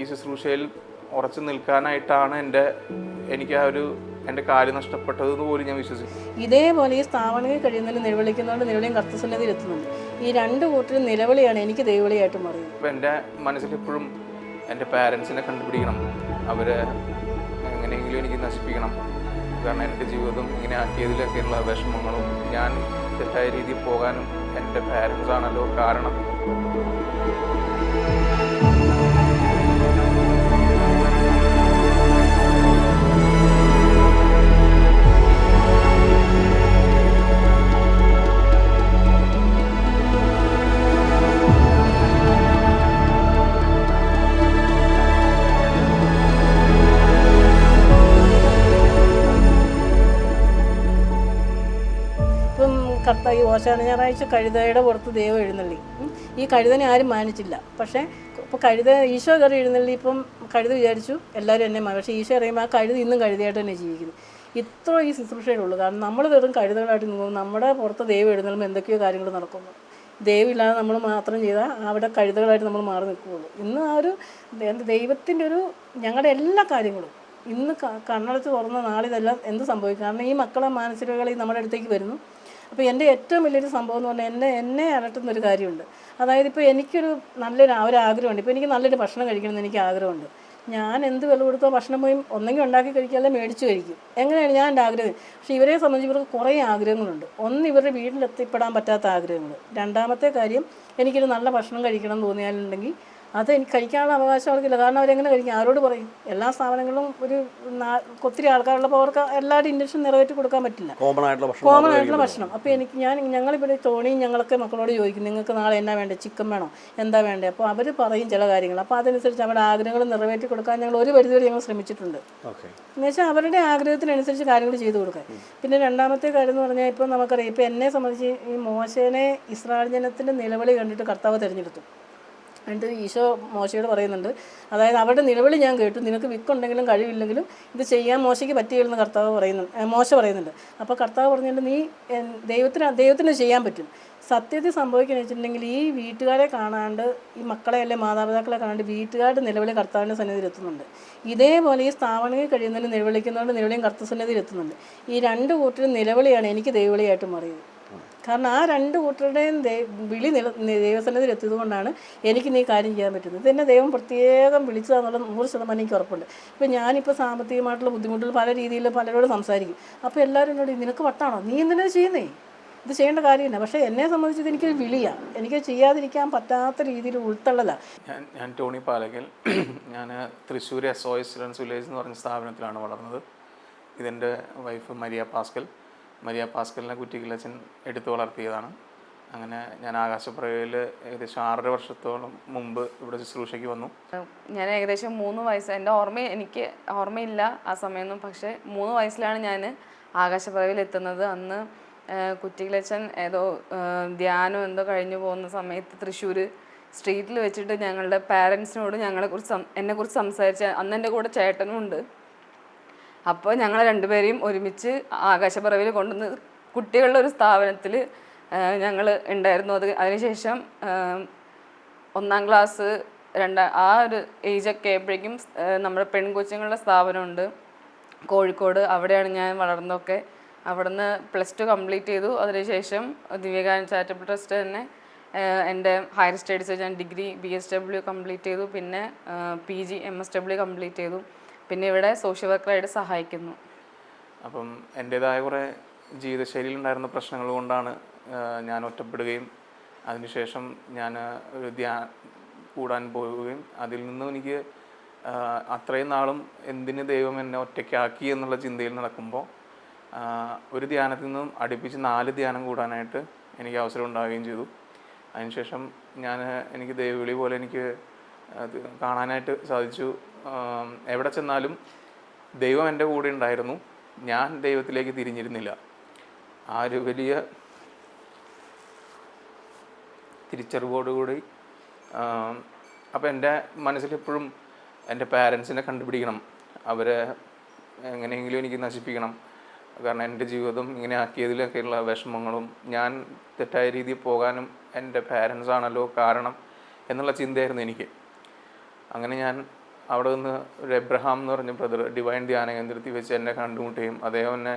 ഈ ശുശ്രൂഷയിൽ ഉറച്ചു നിൽക്കാനായിട്ടാണ് എന്റെ എനിക്ക് ആ ഒരു എന്റെ കാര്യം നഷ്ടപ്പെട്ടത് എന്ന് പോലും ഞാൻ വിശ്വസിക്കും ഇതേപോലെ ഈ സ്ഥാപനങ്ങളിൽ കഴിയുന്നതിൽ നിലവിളിക്കുന്നതുകൊണ്ട് നിലവിളിയും കർത്തസന്നതയിൽ എത്തുന്നുണ്ട്. ഈ രണ്ട് കൂട്ടരും നിലവിളിയാണ് എനിക്ക് ദൈവളിയായിട്ട് മാറിയത്. അപ്പോൾ എന്റെ മനസ്സിൽ എപ്പോഴും എന്റെ പാരൻസിനെ കണ്ടുപിടിക്കണം. അവരെ എങ്ങനെയെങ്കിലും എനിക്ക് നശിപ്പിക്കണം. കാരണം എന്റെ ജീവിതം ഇങ്ങനെ ആക്കിയതിലൊക്കെയുള്ള വിഷമങ്ങളും ഞാൻ തെറ്റായ രീതിയിൽ പോകാനും എന്റെ പാരൻസ് ആണല്ലോ കാരണം. ഓശാന ഞായറാഴ്ച കഴുതയുടെ പുറത്ത് ദൈവം എഴുന്നള്ളി. ഈ കഴുതനെ ആരും മാനിച്ചില്ല. പക്ഷേ ഇപ്പോൾ കഴുത ഈശോ കയറി എഴുന്നള്ളി ഇപ്പം കഴുത വിചാരിച്ചു എല്ലാവരും എന്നെ പക്ഷേ ഈശോ അറിയുമ്പോൾ ആ കഴുത ഇന്നും കഴുതയായിട്ട് തന്നെ ജീവിക്കുന്നു. ഇത്ര ഈ ശുശ്രൂഷയുള്ളൂ കാരണം നമ്മൾ വെറും കഴുതകളായിട്ട് നിൽക്കും നമ്മുടെ പുറത്ത് ദൈവം എഴുന്നള്ളുമ്പോൾ എന്തൊക്കെയോ കാര്യങ്ങൾ നടക്കുന്നു. ദൈവമില്ലാതെ നമ്മൾ മാത്രം ചെയ്താൽ അവിടെ കഴുതകളായിട്ട് നമ്മൾ മാറി നിൽക്കുകയുള്ളൂ. ഇന്ന് ആ ഒരു ദൈവത്തിന്റെ ഒരു ഞങ്ങളുടെ എല്ലാ കാര്യങ്ങളും ഇന്ന് കണ്ണടച്ച് തുറന്ന നാളിതെല്ലാം എന്ത് സംഭവിക്കും? കാരണം ഈ മക്കളെ മാനസികകളിൽ നമ്മുടെ അടുത്തേക്ക് വരുന്നു. അപ്പോൾ എന്റെ ഏറ്റവും വലിയൊരു സംഭവം എന്ന് പറഞ്ഞാൽ എന്നെ എന്നെ അലട്ടുന്ന ഒരു കാര്യമുണ്ട്. അതായത് ഇപ്പോൾ എനിക്കൊരു നല്ലൊരു ഒരു ആഗ്രഹമുണ്ട്. ഇപ്പോൾ എനിക്ക് നല്ലൊരു ഭക്ഷണം കഴിക്കണമെന്ന് എനിക്ക് ആഗ്രഹമുണ്ട്. ഞാൻ എന്ത് വില കൊടുത്തോ ഭക്ഷണം പോയി ഒന്നെങ്കിൽ ഉണ്ടാക്കി കഴിക്കുക അല്ലെങ്കിൽ മേടിച്ച് കഴിക്കും. എങ്ങനെയാണ് ഞാൻ എന്റെ ആഗ്രഹം? പക്ഷേ ഇവരെ സംബന്ധിച്ച് ഇവർക്ക് കുറേ ആഗ്രഹങ്ങളുണ്ട്. ഒന്ന് ഇവരുടെ വീട്ടിലെത്തിപ്പെടാൻ പറ്റാത്ത ആഗ്രഹങ്ങൾ. രണ്ടാമത്തെ കാര്യം എനിക്കൊരു നല്ല ഭക്ഷണം കഴിക്കണം എന്ന് തോന്നിയാലുണ്ടെങ്കിൽ അത് എനിക്ക് കഴിക്കാനുള്ള അവകാശം അവർക്കില്ല. കാരണം അവരെങ്ങനെ കഴിക്കും? ആരോട് പറയും? എല്ലാ സ്ഥാപനങ്ങളും ഒരു ഒത്തിരി ആൾക്കാരുള്ളപ്പോൾ അവർക്ക് എല്ലാവരും ഇൻഡക്ഷൻ നിറവേറ്റി കൊടുക്കാൻ പറ്റില്ല. കോമൺ ആയിട്ടുള്ള ഭക്ഷണം കോമൺ ആയിട്ടുള്ള ഭക്ഷണം. അപ്പോൾ എനിക്ക് ഞാൻ ഞങ്ങളിവിടെ തോണിയും ഞങ്ങളൊക്കെ മക്കളോട് ചോദിക്കും നിങ്ങൾക്ക് നാളെ എന്നാ വേണ്ടത് ചിക്കൻ വേണോ? എന്താ വേണ്ടത് അപ്പോൾ അവർ പറയും ചില കാര്യങ്ങൾ. അപ്പോൾ അതനുസരിച്ച് അവരുടെ ആഗ്രഹങ്ങൾ നിറവേറ്റി കൊടുക്കാൻ ഞങ്ങൾ ഒരു പരിധിവരെ ഞങ്ങൾ ശ്രമിച്ചിട്ടുണ്ട്. എന്ന് വെച്ചാൽ അവരുടെ ആഗ്രഹത്തിനനുസരിച്ച് കാര്യങ്ങൾ ചെയ്തു കൊടുക്കാൻ. പിന്നെ രണ്ടാമത്തെ കാര്യം എന്ന് പറഞ്ഞാൽ ഇപ്പോൾ നമുക്കറിയാം ഇപ്പോൾ എന്നെ സംബന്ധിച്ച് ഈ മോശനെ ഇസ്രായേൽ ജനത്തിന്റെ നിലവിളി കണ്ടിട്ട് കർത്താവ് തിരഞ്ഞെടുത്തു. എന്നിട്ട് ഈശോ മോശയോട് പറയുന്നുണ്ട്. അതായത് അവരുടെ നിലവിളി ഞാൻ കേട്ടു. നിനക്ക് വിക്കുണ്ടെങ്കിലും കഴിവില്ലെങ്കിലും ഇത് ചെയ്യാൻ മോശയ്ക്ക് പറ്റിയില്ലെന്ന് കർത്താവ് പറയുന്നുണ്ട് മോശ പറയുന്നുണ്ട്. അപ്പോൾ കർത്താവ് പറഞ്ഞിട്ട് നീ ദൈവത്തിന് ദൈവത്തിന് ചെയ്യാൻ പറ്റും. സത്യത്തിൽ സംഭവിക്കുന്നത് വെച്ചിട്ടുണ്ടെങ്കിൽ ഈ വീട്ടുകാരെ കാണാണ്ട് ഈ മക്കളെ അല്ലെ മാതാപിതാക്കളെ കാണാണ്ട് വീട്ടുകാരുടെ നിലവിളി കർത്താവിന്റെ സന്നിധിയിൽ എത്തുന്നുണ്ട്. ഇതേപോലെ ഈ സ്ഥാപനങ്ങളിൽ കഴിയുന്നതിൽ നിലവിളിക്കുന്നതുകൊണ്ട് നിലവിളിയും കർത്തസന്നിധിയിൽ എത്തുന്നുണ്ട്. ഈ രണ്ട് കൂട്ടരും നിലവിളിയാണ് എനിക്ക് ദൈവവിളിയായിട്ട് മാറിയത്. കാരണം ആ രണ്ട് കൂട്ടരുടെയും വിളി ദൈവസന്നിധിയിൽ എത്തിയത് കൊണ്ടാണ് എനിക്ക് നീ കാര്യം ചെയ്യാൻ പറ്റുന്നത്. ഇതെന്നെ ദൈവം പ്രത്യേകം വിളിച്ചതെന്നുള്ള നൂറ് ശതമാനം എനിക്ക് ഉറപ്പുണ്ട്. ഇപ്പം ഞാനിപ്പോൾ സാമ്പത്തികമായിട്ടുള്ള ബുദ്ധിമുട്ടുകൾ പല രീതിയിൽ പലരോട് സംസാരിക്കും. അപ്പോൾ എല്ലാവരും എന്നോട് നിനക്ക് വട്ടാണോ? നീ എന്തിനാ ചെയ്യുന്നേ? ഇത് ചെയ്യേണ്ട കാര്യമില്ല. പക്ഷേ എന്നെ സംബന്ധിച്ച് എനിക്ക് വിളിയാണ് എനിക്ക് ചെയ്യാതിരിക്കാൻ പറ്റാത്ത രീതിയിൽ ഉൾത്തള്ളതാണ് ഞാൻ ഞാൻ ടോണി പാലകൽ. ഞാൻ Thrissur S O S village എന്ന് പറഞ്ഞ സ്ഥാപനത്തിലാണ് വളർന്നത്. ഇതെന്റെ വൈഫ് മരിയ പാസ്കൽ. മരിയ പാസ്കലിനെ കുറ്റിക്കിലച്ചൻ എടുത്തു വളർത്തിയതാണ്. അങ്ങനെ ഞാൻ ആകാശപ്രവയിൽ ഏകദേശം ആറര വർഷത്തോളം മുമ്പ് ഇവിടെ ശുശ്രൂഷയ്ക്ക് വന്നു. ഞാൻ ഏകദേശം മൂന്ന് വയസ്സ് എന്റെ ഓർമ്മ എനിക്ക് ഓർമ്മയില്ല ആ സമയമൊന്നും പക്ഷേ മൂന്ന് വയസ്സിലാണ് ഞാൻ ആകാശപ്പറവിൽ എത്തുന്നത്. അന്ന് കുറ്റിക്കലച്ചൻ ഏതോ ധ്യാനം എന്തോ കഴിഞ്ഞു പോകുന്ന സമയത്ത് തൃശ്ശൂർ സ്ട്രീറ്റിൽ വെച്ചിട്ട് ഞങ്ങളുടെ പാരൻസിനോട് ഞങ്ങളെക്കുറിച്ച് എന്നെക്കുറിച്ച് സംസാരിച്ച അന്ന് എന്റെ കൂടെ ചേട്ടനും ഉണ്ട് അപ്പോൾ ഞങ്ങൾ രണ്ടുപേരെയും ഒരുമിച്ച് ആകാശപ്പറവിൽ കൊണ്ടുവന്ന് കുട്ടികളുടെ ഒരു സ്ഥാപനത്തിൽ ഞങ്ങൾ ഉണ്ടായിരുന്നു. അത് അതിനുശേഷം ഒന്നാം ക്ലാസ് രണ്ടാ ആ ഒരു ഏജൊക്കെ ആയപ്പോഴേക്കും നമ്മുടെ പെൺകൊച്ചുങ്ങളുടെ സ്ഥാപനമുണ്ട്. കോഴിക്കോട്. അവിടെയാണ് ഞാൻ വളർന്നതൊക്കെ. അവിടുന്ന് പ്ലസ് ടു കംപ്ലീറ്റ് ചെയ്തു. അതിനുശേഷം ദിവ്യകാനന്ദ ചാരിറ്റബിൾ ട്രസ്റ്റ് തന്നെ എന്റെ ഹയർ സ്റ്റഡീസ് ഞാൻ degree B S W complete ചെയ്തു. പിന്നെ P G M S W complete ചെയ്തു. പിന്നെ ഇവിടെ സോഷ്യൽ വർക്കറായിട്ട് സഹായിക്കുന്നു. അപ്പം എന്റേതായ കുറേ ജീവിതശൈലിയിലുണ്ടായിരുന്ന പ്രശ്നങ്ങൾ കൊണ്ടാണ് ഞാൻ ഒറ്റപ്പെടുകയും അതിനുശേഷം ഞാൻ ഒരു ധ്യാ കൂടാൻ പോവുകയും അതിൽ നിന്നും എനിക്ക് അത്രയും നാളും എന്തിന് ദൈവം എന്നെ ഒറ്റയ്ക്കാക്കി എന്നുള്ള ചിന്തയിൽ നടക്കുമ്പോൾ ഒരു ധ്യാനത്തിൽ നിന്നും അടുപ്പിച്ച് നാല് ധ്യാനം കൂടാനായിട്ട് എനിക്ക് അവസരം ഉണ്ടാവുകയും ചെയ്തു. അതിനുശേഷം ഞാൻ എനിക്ക് ദൈവവിളി പോലെ എനിക്ക് കാണാനായിട്ട് സാധിച്ചു. എവിടെ ചെന്നാലും ദൈവം എന്റെ കൂടെ ഉണ്ടായിരുന്നു. ഞാൻ ദൈവത്തിലേക്ക് തിരിഞ്ഞിരുന്നില്ല. ആ ഒരു വലിയ തിരിച്ചറിവോടുകൂടി അപ്പോൾ എന്റെ മനസ്സിലെപ്പോഴും എന്റെ പാരൻസിനെ കണ്ടുപിടിക്കണം. അവരെ എങ്ങനെയെങ്കിലും എനിക്ക് നശിപ്പിക്കണം. കാരണം എന്റെ ജീവിതം ഇങ്ങനെ ആക്കിയതിലൊക്കെയുള്ള വിഷമങ്ങളും ഞാൻ തെറ്റായ രീതിയിൽ പോകാനും എന്റെ പാരൻസ് ആണല്ലോ കാരണം എന്നുള്ള ചിന്തയായിരുന്നു എനിക്ക്. അങ്ങനെ ഞാൻ അവിടെ നിന്ന് ഒരു എബ്രഹാം എന്ന് പറഞ്ഞ ബ്രദർ ഡിവൈൻ ധ്യാന കേന്ദ്രത്തിൽ വെച്ച് എന്നെ കണ്ടുമുട്ടുകയും അദ്ദേഹം എന്നെ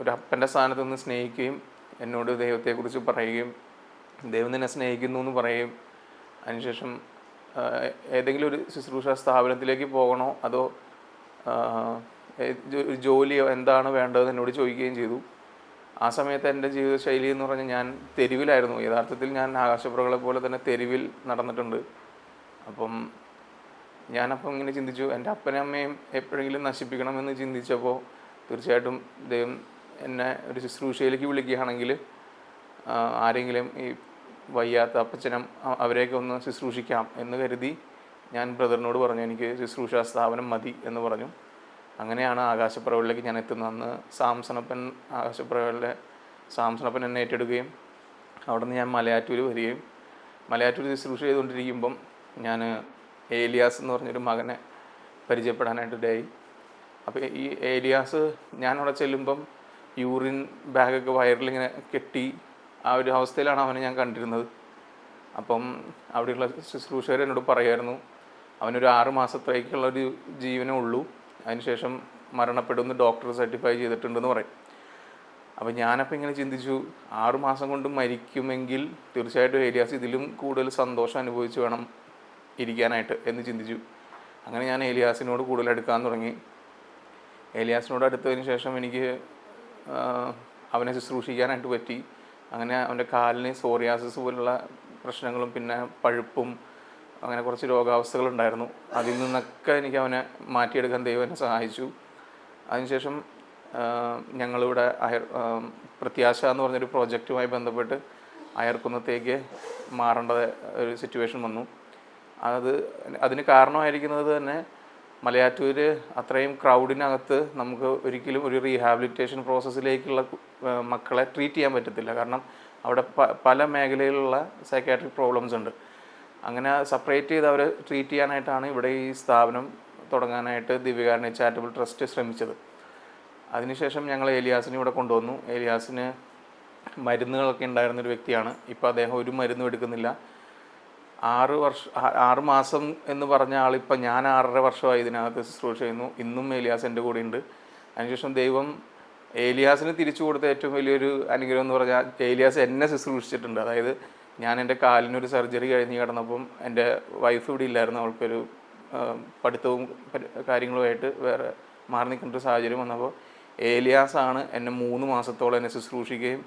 ഒരു അപ്പന്റെ സ്ഥാനത്ത് നിന്ന് സ്നേഹിക്കുകയും എന്നോട് ദൈവത്തെക്കുറിച്ച് പറയുകയും ദൈവം നിന്നെ സ്നേഹിക്കുന്നു എന്ന് പറയുകയും അതിനുശേഷം ഏതെങ്കിലും ഒരു ശുശ്രൂഷ സ്ഥാപനത്തിലേക്ക് പോകണോ അതോ ഒരു ജോലിയോ എന്താണ് വേണ്ടതെന്ന് എന്നോട് ചോദിക്കുകയും ചെയ്തു. ആ സമയത്ത് എന്റെ ജീവിതശൈലി എന്ന് പറഞ്ഞാൽ ഞാൻ തെരുവിലായിരുന്നു. യഥാർത്ഥത്തിൽ ഞാൻ ആകാശപ്പുറകളെ പോലെ തന്നെ തെരുവിൽ നടന്നിട്ടുണ്ട്. അപ്പം ഞാനപ്പം ഇങ്ങനെ ചിന്തിച്ചു എന്റെ അപ്പനും അമ്മയും എപ്പോഴെങ്കിലും നശിപ്പിക്കണമെന്ന് ചിന്തിച്ചപ്പോൾ തീർച്ചയായിട്ടും ദൈവം എന്നെ ഒരു ശുശ്രൂഷയിലേക്ക് വിളിക്കുകയാണെങ്കിൽ ആരെങ്കിലും ഈ വയ്യാത്ത അപ്പച്ചനും അവരെയൊക്കെ ഒന്ന് ശുശ്രൂഷിക്കാം എന്ന് കരുതി ഞാൻ ബ്രദറിനോട് പറഞ്ഞു എനിക്ക് ശുശ്രൂഷ സ്ഥാപനം മതി എന്ന് പറഞ്ഞു. അങ്ങനെയാണ് ആകാശപ്പുറകളിലേക്ക് ഞാൻ എത്തുന്നത്. അന്ന് സാംസണപ്പൻ ആകാശപ്പുറകളിലെ സാംസണപ്പൻ എന്നെ ഏറ്റെടുക്കുകയും അവിടെ നിന്ന് ഞാൻ മലയാറ്റൂർ വരികയും മലയാറ്റൂർ ശുശ്രൂഷ ചെയ്തുകൊണ്ടിരിക്കുമ്പം ഞാൻ ഏലിയാസ് എന്ന് പറഞ്ഞൊരു മകനെ പരിചയപ്പെടാനായിട്ട് ഇടയായി അപ്പോൾ ഈ ഏലിയാസ് ഞാൻ ചെല്ലുമ്പം യൂറിൻ ബാഗൊക്കെ വയറിലിങ്ങനെ കെട്ടി ആ ഒരു അവസ്ഥയിലാണ് അവനെ ഞാൻ കണ്ടിരുന്നത്. അപ്പം അവിടെയുള്ള ശുശ്രൂഷകർ എന്നോട് പറയുമായിരുന്നു അവനൊരു ആറ് മാസത്തേക്കുള്ള ഒരു ജീവനേ ഉള്ളൂ. അതിനുശേഷം മരണപ്പെടുമെന്ന് ഡോക്ടർ സർട്ടിഫൈ ചെയ്തിട്ടുണ്ടെന്ന് പറയും. അപ്പോൾ ഞാനപ്പോൾ ഇങ്ങനെ ചിന്തിച്ചു ആറുമാസം കൊണ്ട് മരിക്കുമെങ്കിൽ തീർച്ചയായിട്ടും ഏലിയാസ് ഇതിലും കൂടുതൽ സന്തോഷം അനുഭവിച്ച് വേണം. ഇരിക്കാനായിട്ട് എന്ന് ചിന്തിച്ചു. അങ്ങനെ ഞാൻ ഏലിയാസിനോട് കൂടുതൽ എടുക്കാൻ തുടങ്ങി. ഏലിയാസിനോട് അടുത്തതിന് ശേഷം എനിക്ക് അവനെ ശുശ്രൂഷിക്കാനായിട്ട് പറ്റി. അങ്ങനെ അവന്റെ കാലിന് സോറിയാസിസ് പോലുള്ള പ്രശ്നങ്ങളും പിന്നെ പഴുപ്പും അങ്ങനെ കുറച്ച് രോഗാവസ്ഥകളുണ്ടായിരുന്നു. അതിൽ നിന്നൊക്കെ എനിക്ക് അവനെ മാറ്റിയെടുക്കാൻ ദൈവം എന്നെ സഹായിച്ചു. അതിനുശേഷം ഞങ്ങളിവിടെ അയർ പ്രത്യാശ എന്ന് പറഞ്ഞൊരു പ്രോജക്റ്റുമായി ബന്ധപ്പെട്ട് അയർക്കുന്നത്തേക്ക് മാറേണ്ട ഒരു സിറ്റുവേഷൻ വന്നു. അത് അതിന് കാരണമായിരിക്കുന്നത് തന്നെ മലയാറ്റൂർ അത്രയും ക്രൗഡിനകത്ത് നമുക്ക് ഒരിക്കലും ഒരു റീഹാബിലിറ്റേഷൻ പ്രോസസ്സിലേക്കുള്ള മക്കളെ ട്രീറ്റ് ചെയ്യാൻ പറ്റത്തില്ല. കാരണം അവിടെ പല മേഖലയിലുള്ള സൈക്കാട്രിക് പ്രോബ്ലംസ് ഉണ്ട്. അങ്ങനെ സെപ്പറേറ്റ് ചെയ്ത് അവരെ ട്രീറ്റ് ചെയ്യാനായിട്ടാണ് ഇവിടെ ഈ സ്ഥാപനം തുടങ്ങാനായിട്ട് ദിവ്യകാരുണ്യ ചാരിറ്റബിൾ ട്രസ്റ്റ് ശ്രമിച്ചത്. അതിനുശേഷം ഞങ്ങൾ ഏലിയാസിനെ ഇവിടെ കൊണ്ടുവന്നു. ഏലിയാസിന് മരുന്നുകളൊക്കെ ഉണ്ടായിരുന്നൊരു വ്യക്തിയാണ്. ഇപ്പോൾ അദ്ദേഹം ഒരു മരുന്നും എടുക്കുന്നില്ല. ആറ് വർഷം ആറ് മാസം എന്ന് പറഞ്ഞ ആളിപ്പോൾ ഞാൻ ആറര വർഷമായി ഇതിനകത്ത് ശുശ്രൂഷ ചെയ്യുന്നു. ഇന്നും ഏലിയാസ് എന്റെ കൂടെ ഉണ്ട്. അതിനുശേഷം ദൈവം ഏലിയാസിന് തിരിച്ചു കൊടുത്ത ഏറ്റവും വലിയൊരു അനുഗ്രഹം എന്ന് പറഞ്ഞാൽ ഏലിയാസ് എന്നെ ശുശ്രൂഷിച്ചിട്ടുണ്ട്. അതായത് ഞാൻ എന്റെ കാലിനൊരു സർജറി കഴിഞ്ഞ് കിടന്നപ്പം എന്റെ വൈഫ് ഇവിടെ ഇല്ലായിരുന്നു. അവൾക്കൊരു പഠിത്തവും കാര്യങ്ങളുമായിട്ട് വേറെ മാറി നിൽക്കേണ്ട ഒരു സാഹചര്യം വന്നപ്പോൾ ഏലിയാസാണ് എന്നെ മൂന്ന് മാസത്തോളം എന്നെ ശുശ്രൂഷിക്കുകയും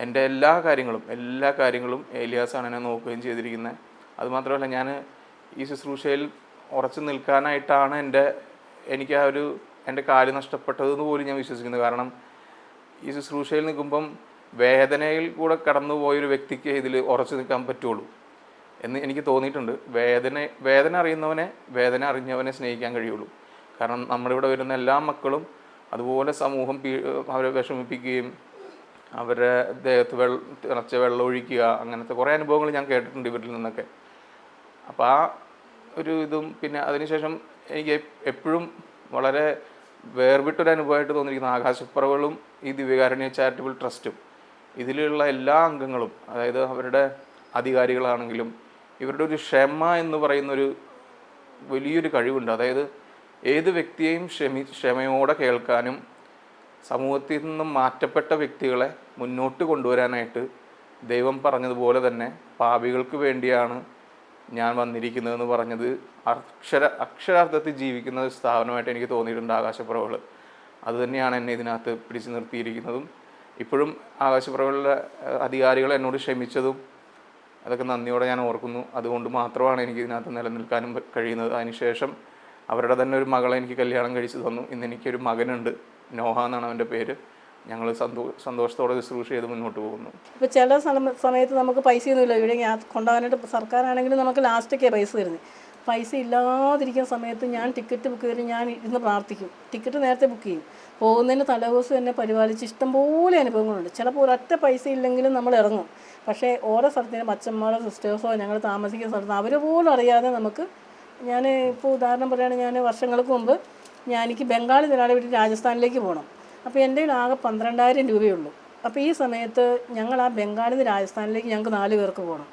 എന്റെ എല്ലാ കാര്യങ്ങളും എല്ലാ കാര്യങ്ങളും ഏലിയാസാണ് എന്നെ നോക്കുകയും ചെയ്തിരിക്കുന്നത്. അതുമാത്രമല്ല ഞാൻ ഈ ശുശ്രൂഷയിൽ ഉറച്ചു നിൽക്കാനായിട്ടാണ് എന്റെ എനിക്ക് ആ ഒരു എന്റെ കാൽ നഷ്ടപ്പെട്ടതെന്ന് പോലും ഞാൻ വിശ്വസിക്കുന്നു കാരണം ഈ ശുശ്രൂഷയിൽ നിൽക്കുമ്പം വേദനയിൽ കൂടെ കടന്നു പോയൊരു വ്യക്തിക്ക് ഇതിൽ ഉറച്ചു നിൽക്കാൻ പറ്റുള്ളൂ എന്ന് എനിക്ക് തോന്നിയിട്ടുണ്ട്. വേദന വേദന അറിയുന്നവനെ വേദന അറിഞ്ഞവനെ സ്നേഹിക്കാൻ കഴിയുള്ളൂ. കാരണം നമ്മുടെ ഇവിടെ വരുന്ന എല്ലാ മക്കളും അതുപോലെ സമൂഹം പീ അവരെ വിഷമിപ്പിക്കുകയും അവരെ ദേഹത്ത് വെള്ള തിളച്ച വെള്ളം ഒഴിക്കുക അങ്ങനത്തെ കുറേ അനുഭവങ്ങൾ ഞാൻ കേട്ടിട്ടുണ്ട് ഇവരിൽ നിന്നൊക്കെ. അപ്പോൾ ആ ഒരു ഇതും പിന്നെ അതിനുശേഷം എനിക്ക് എപ്പോഴും വളരെ വേർവിട്ടൊരു അനുഭവമായിട്ട് തോന്നിയിരിക്കുന്ന ആകാശപ്പുറകളും ഈ ദിവ്യകാരുണ്യ ചാരിറ്റബിൾ ട്രസ്റ്റും ഇതിലുള്ള എല്ലാ അംഗങ്ങളും അതായത് അവരുടെ അധികാരികളാണെങ്കിലും ഇവരുടെ ഒരു ക്ഷമ എന്ന് പറയുന്നൊരു വലിയൊരു കഴിവുണ്ട്. അതായത് ഏത് വ്യക്തിയെയും ക്ഷമി ക്ഷമയോടെ കേൾക്കാനും സമൂഹത്തിൽ നിന്നും മാറ്റപ്പെട്ട വ്യക്തികളെ മുന്നോട്ട് കൊണ്ടുവരാനായിട്ട് ദൈവം പറഞ്ഞതുപോലെ തന്നെ പാപികൾക്ക് വേണ്ടിയാണ് ഞാൻ വന്നിരിക്കുന്നതെന്ന് പറഞ്ഞത് അക്ഷര അക്ഷരാർത്ഥത്തിൽ ജീവിക്കുന്ന ഒരു സ്ഥാപനമായിട്ട് എനിക്ക് തോന്നിയിട്ടുണ്ട് ആകാശപ്പുറകൾ അതുതന്നെയാണ് എന്നെ ഇതിനകത്ത് പിടിച്ചു നിർത്തിയിരിക്കുന്നതും. ഇപ്പോഴും ആകാശപ്പുറകളിലെ അധികാരികൾ എന്നോട് ക്ഷമിച്ചതും അതൊക്കെ നന്ദിയോടെ ഞാൻ ഓർക്കുന്നു. അതുകൊണ്ട് മാത്രമാണ് എനിക്ക് ഇതിനകത്ത് നിലനിൽക്കാനും കഴിയുന്നത്. അതിനുശേഷം അവരുടെ തന്നെ ഒരു മകളെ എനിക്ക് കല്യാണം കഴിച്ചു തന്നു. ഇന്ന് എനിക്കൊരു മകനുണ്ട്. നോഹ എന്നാണ് അവന്റെ പേര്. ഞങ്ങൾ സന്തോ സന്തോഷത്തോടെ ശുശ്രൂഷ ചെയ്ത് മുന്നോട്ട് പോകുന്നു. ഇപ്പോൾ ചില സമ- സമയത്ത് നമുക്ക് പൈസയൊന്നുമില്ല. ഇവിടെ കൊണ്ടുപോകാനായിട്ട് സർക്കാരാണെങ്കിലും നമുക്ക് ലാസ്റ്റൊക്കെയാണ് പൈസ തരുന്നത് പൈസ ഇല്ലാതിരിക്കുന്ന സമയത്ത് ഞാൻ ടിക്കറ്റ് ബുക്ക് ചെയ്ത് ഞാൻ ഇരുന്ന് പ്രാർത്ഥിക്കും. ടിക്കറ്റ് നേരത്തെ ബുക്ക് ചെയ്യും. പോകുന്നതിന് തലേദിവസം എന്നെ പരിപാലിച്ച് ഇഷ്ടംപോലെ അനുഭവങ്ങളുണ്ട്. ചിലപ്പോൾ ഒരൊറ്റ പൈസ ഇല്ലെങ്കിലും നമ്മൾ ഇറങ്ങും. പക്ഷേ ഓരോ സ്ഥലത്തിനും അച്ഛന്മാരോ സിസ്റ്റേഴ്സോ ഞങ്ങൾ താമസിക്കുന്ന സ്ഥലത്ത് അവർ പോലും അറിയാതെ നമുക്ക് ഞാൻ ഇപ്പോൾ ഉദാഹരണം പറയുകയാണെങ്കിൽ ഞാൻ വർഷങ്ങൾക്ക് മുമ്പ് ഞാൻ എനിക്ക് ബംഗാളി തൊഴിലാളി വീട്ടിൽ രാജസ്ഥാനിലേക്ക് പോകണം അപ്പോൾ എന്റെ കയ്യിൽ ആകെ പന്ത്രണ്ടായിരം രൂപയുള്ളൂ അപ്പോൾ ഈ സമയത്ത് ഞങ്ങൾ ആ ബംഗാളിൽ നിന്ന് രാജസ്ഥാനിലേക്ക് ഞങ്ങൾക്ക് നാല് പേർക്ക് പോകണം.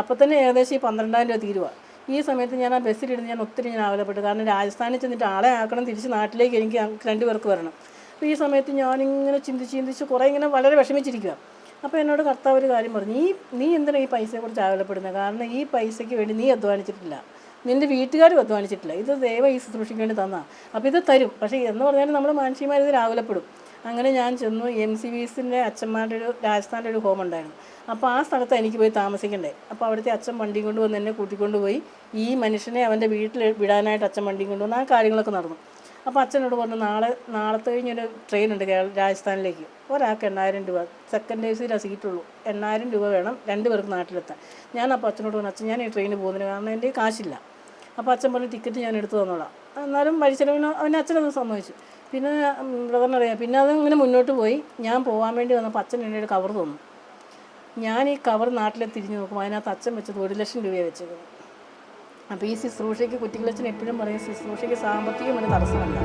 അപ്പോൾ തന്നെ ഏകദേശം ഈ പന്ത്രണ്ടായിരം രൂപ തീരുവ. ഈ സമയത്ത് ഞാൻ ആ ബസ്സിലിരുന്ന് ഞാൻ ഒത്തിരി ഞാൻ ആവലപ്പെട്ടു. കാരണം രാജസ്ഥാനിൽ ചെന്നിട്ട് ആളെ ആക്കണം തിരിച്ച് നാട്ടിലേക്ക് എനിക്ക് രണ്ട് പേർക്ക് വരണം. അപ്പോൾ ഈ സമയത്ത് ഞാനിങ്ങനെ ചിന്തിച്ച് ചിന്തിച്ച് കുറേ ഇങ്ങനെ വളരെ വിഷമിച്ചിരിക്കുക അപ്പോൾ എന്നോട് കർത്താവ് ഒരു കാര്യം പറഞ്ഞു നീ നീ എന്തിനാണ് ഈ പൈസയെക്കുറിച്ച് ആവലപ്പെടുന്നത് കാരണം ഈ പൈസയ്ക്ക് വേണ്ടി നീ അധ്വാനിച്ചിട്ടില്ല. നിന്റെ വീട്ടുകാർ അധ്വാനിച്ചിട്ടില്ല. ഇത് ദൈവം ഈ ശുശ്രൂഷയ്ക്ക് വേണ്ടി തന്നാ. അപ്പോൾ ഇത് തരും. പക്ഷേ എന്ന് പറഞ്ഞാൽ നമ്മൾ മാനസികമായി ഇത് രാവിലെപ്പെടും. അങ്ങനെ ഞാൻ ചെന്നു എം സി ബിസിന്റെ അച്ഛന്മാരുടെ ഒരു രാജസ്ഥാനിലെ ഒരു ഹോം ഉണ്ടായിരുന്നു. അപ്പോൾ ആ സ്ഥലത്ത് എനിക്ക് പോയി താമസിക്കണ്ടേ. അപ്പോൾ അവിടുത്തെ അച്ഛൻ വണ്ടി കൊണ്ടുവന്ന് എന്നെ കൂട്ടിക്കൊണ്ടുപോയി ഈ മനുഷ്യനെ അവന്റെ വീട്ടിൽ വിടാനായിട്ട് അച്ഛൻ വണ്ടി കൊണ്ടുവന്ന് ആ കാര്യങ്ങളൊക്കെ നടന്നു. അപ്പോൾ അച്ഛനോട് പറഞ്ഞു നാളെ നാളത്തെ കഴിഞ്ഞൊരു ട്രെയിൻ ഉണ്ട് കേരള രാജസ്ഥാനിലേക്ക്. ഒരാൾക്ക് എണ്ണായിരം രൂപ. സെക്കൻഡ് എ സിയിലാണ് സീറ്റുള്ളൂ എണ്ണായിരം രൂപ വേണം രണ്ട് പേർക്ക് നാട്ടിലെത്താൻ. ഞാൻ അപ്പോൾ അച്ഛനോട് പറഞ്ഞു അച്ഛൻ ഞാൻ ഈ ട്രെയിനിൽ പോകുന്നതിന് കാരണം എന്റെ കാശില്ല. അപ്പോൾ അച്ഛൻ പറഞ്ഞു ടിക്കറ്റ് ഞാൻ എടുത്തു തന്നോളാം. എന്നാലും വഴിച്ചെലവിന് അവന്റെ അച്ഛനത് സമ്മതിച്ചു. പിന്നെ ബ്രദറിനറിയാം പിന്നെ അത് ഇങ്ങനെ മുന്നോട്ട് പോയി. ഞാൻ പോകാൻ വേണ്ടി വന്നപ്പോൾ അച്ഛൻ എന്റെ ഒരു കവർ തന്നു. ഞാൻ ഈ കവർ നാട്ടിലെ തിരിഞ്ഞു നോക്കുമ്പോൾ അതിനകത്ത് അച്ഛൻ വെച്ചത് ഒരു ലക്ഷം രൂപയാണ് വെച്ചേക്കുന്നത്. അപ്പോൾ ഈ ശുശ്രൂഷയ്ക്ക് കുട്ടികളച്ഛൻ എപ്പോഴും പറയും ശുശ്രൂഷയ്ക്ക് സാമ്പത്തികം ഒരു തടസ്സമല്ല.